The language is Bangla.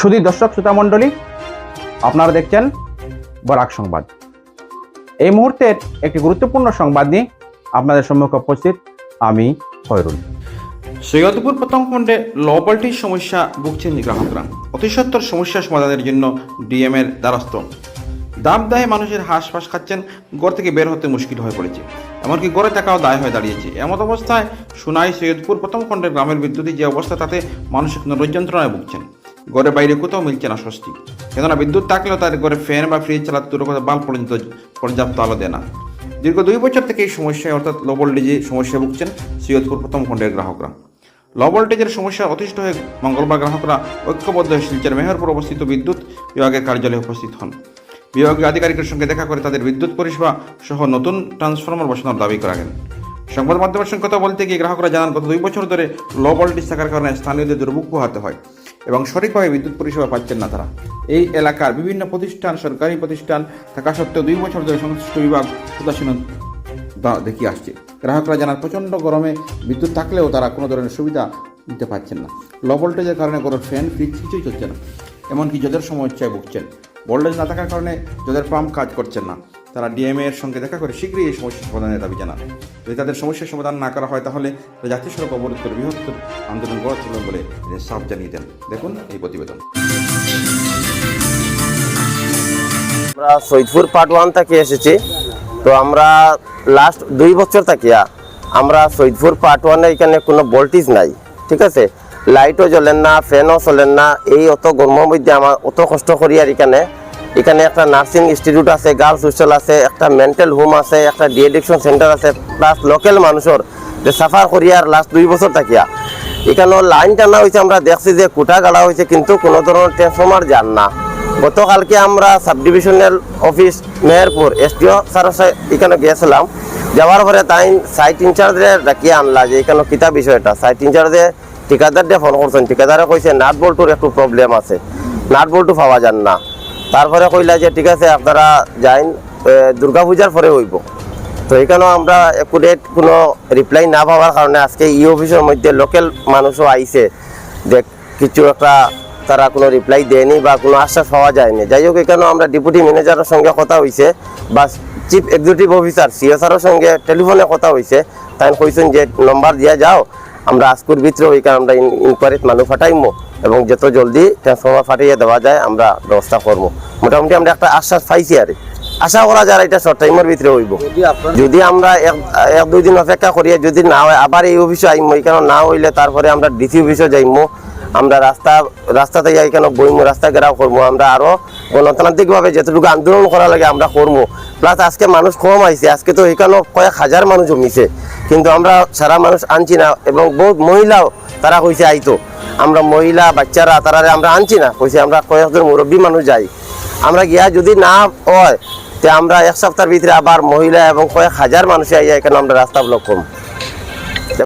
শুধু দর্শক, শ্রোতা মণ্ডলী, আপনারা দেখছেন বরাক সংবাদ। এই মুহূর্তের একটি গুরুত্বপূর্ণ সংবাদ নিয়ে আপনাদের সম্মুখে উপস্থিত আমি খয়রুল। সৈয়দপুর প্রথম খণ্ডে লো ভোল্টেজ সমস্যা ভুগছেন গ্রাহকরা। অতিসত্বর সমস্যা সমাধানের জন্য ডিএমের দ্বারস্থ। দাম দায়ে মানুষের হাঁস ফাঁস খাচ্ছেন ঘর থেকে বের হতে মুশকিল হয়ে পড়েছে। এমনকি গড়ে থাকাও দায় হয়ে দাঁড়িয়েছে। এমত অবস্থায় সুনাই সৈয়দপুর প্রথম খণ্ডের গ্রামের বিদ্যুতের যে অবস্থা, তাতে মানুষ নরযন্ত্রণায় ভুগছেন। ঘরে বাইরে কোথাও মিলছে না স্বস্তি। কেননা বিদ্যুৎ থাকলেও তার ঘরে ফ্যান বা ফ্রিজ চালাতে দূর কথা বাল্ব পর্যন্ত পর্যাপ্ত আলো দেয় না। দীর্ঘ দুই বছর থেকে এই সমস্যায়, অর্থাৎ লো ভোল্টেজে সমস্যা ভুগছেন সৈয়দপুর প্রথম খণ্ডের গ্রাহকরা। লো ভোল্টেজের সমস্যা অতিষ্ঠ হয়ে মঙ্গলবার গ্রাহকরা ঐক্যবদ্ধ হয়ে শিলচর মেহেরপুর অবস্থিত বিদ্যুৎ বিভাগের কার্যালয়ে উপস্থিত হন। বিভাগীয় আধিকারিকের সঙ্গে দেখা করে তাদের বিদ্যুৎ পরিষেবা সহ নতুন ট্রান্সফরমার বসানোর দাবি করেন। সংবাদ মাধ্যমের সঙ্গে কথা বলতে গিয়ে গ্রাহকরা জানান, গত দুই বছর ধরে লো ভোল্টেজ থাকার কারণে স্থানীয়দের দুর্ভোগ পোহাতে হয়। এবং সঠিকভাবে বিদ্যুৎ পরিষেবা পাচ্ছেন না তারা। এই এলাকার বিভিন্ন প্রতিষ্ঠান, সরকারি প্রতিষ্ঠান থাকা সত্ত্বেও দুই বছর ধরে সংশ্লিষ্ট বিভাগ উদাসীনতা দেখিয়ে আসছে। গ্রাহকরা জানার প্রচণ্ড গরমে বিদ্যুৎ থাকলেও তারা কোনো ধরনের সুবিধা নিতে পারছেন না। লো ভোল্টেজের কারণে কোনো ফ্যান, ফ্রিজ কিছুই চলছে না। এমনকি জলের সমস্যায় ভুগছেন। ভোল্টেজ না থাকার কারণে জলের পাম্প কাজ করছেন না। তারা ডিএমএ এর সঙ্গে দেখা করে শীঘ্রই এই সমস্যার সমাধানের দাবি জানান। যদি তাদের সমস্যার সমাধান না করা হয়, তাহলে জাতীয় সড়ক অবরোধ করে বৃহত্তর আন্দোলন গড়ে তুলবেন বলে সাফ জানিয়ে দেন। দেখুন এই প্রতিবেদন। আমরা সৈদপুর পার্ট ওয়ান থেকে এসেছি। তো আমরা লাস্ট দুই বছর থাকিয়া আমরা সৈদপুর পার্ট ওয়ানে এখানে কোনো ভোল্টেজ নাই, ঠিক আছে? লাইটও জ্বলেন না ফ্যানও চলেন না, এই অত গরমের মধ্যে আমার অত কষ্ট করি আর এখানে এখানে একটা নার্সিং ইনস্টিটিউট আছে, গার্লস হোস্টেল আছে, একটা মেন্টাল হোম আছে, একটা ডিএডিকশন সেন্টার আছে, প্লাস লোকাল মানুষের যে সাফার আর লাস্ট দুই বছর থাকিয়া। এখানে লাইন টানা হয়েছে আমরা দেখছি যে কুটা গাড়া হয়েছে কিন্তু কোনো ধরনের ট্রান্সফর্মার যান না। গতকালকে আমরা sub divisional office Meherpur SDO স্যারের সাথে এখানে গিয়েছিলাম। যাওয়ার পরে তাই সাইট ইনচার্জে ডাকিয়ে আনলা যে এখানে কিতা বিষয়টা সাইট ইনচার্জে ঠিকাদার দিয়ে ফোন করছেন। ঠিকাদারে কইছে, নাট বল্টুর একটু প্রবলেম আছে। নাট বল্টু পাওয়া যান না। তারপরে কইলা যে, ঠিক আছে, আপনারা যাইন দুর্গা পূজার পরে হইব। তো এখানেও আমরা একুরেট কোনো রিপ্লাই না পাওয়ার কারণে আজকে ই অফিসের মধ্যে লোকাল মানুষও আইছে। যে কিছু একটা তারা কোনো রিপ্লাই দেয়নি বা কোনো আশ্বাস পাওয়া যায়নি। যাই হোক, এখানেও আমরা ডেপুটি ম্যানেজারের সঙ্গে কথা হয়েছে বা চিফ এক্সিকিউটিভ অফিসার সিএসআরের সঙ্গে টেলিফোনে কথা হয়েছে তাই কইছেন যে নম্বর দিয়া যাও, আমরা আজকুর ভিতরে ওইখানে আমরা ইনকোয়ারিত মানুষ ফাটাইমো এবং যত জলদি ট্রান্সফর্মার ফাটিয়ে দেওয়া যায় আমরা ব্যবস্থা করব। মোটামুটি আমরা একটা আশ্বাস পাইছি আর আশা করা যায় এটা শর্ট টাইমের ভিতরে হইব। যদি আমরা এক দুই দিন অপেক্ষা করিয়া যদি না হয় আবার এই অফিসে আইমো এখানে না হইলে তারপরে আমরা ডিসি অফিসে যাইমো। আমরা রাস্তা রাস্তাতে যাই এখানে বইমো রাস্তা ঘেরাও করব। আমরা আরও গণতান্ত্রিকভাবে যতটুকু আন্দোলন করা লাগে আমরা করব। প্লাস আজকে মানুষ কম আইছে আজকে তো এখানে কয়েক হাজার মানুষ জমিছে। কিন্তু আমরা সারা মানুষ আনছি না এবং বহুত মহিলাও তারা কইছে আইতো। আমরা মহিলা, বাচ্চারা তারা আমরা আনছি না। কইছি আমরা কয়েকজন মুরব্বী মানুষ যাই। আমরা গিয়া যদি না হয়, তে আমরা এক সপ্তাহের ভিতরে আবার মহিলা এবং কয়েক হাজার মানুষ আইয়া এখানে আমরা রাস্তা ব্লক করব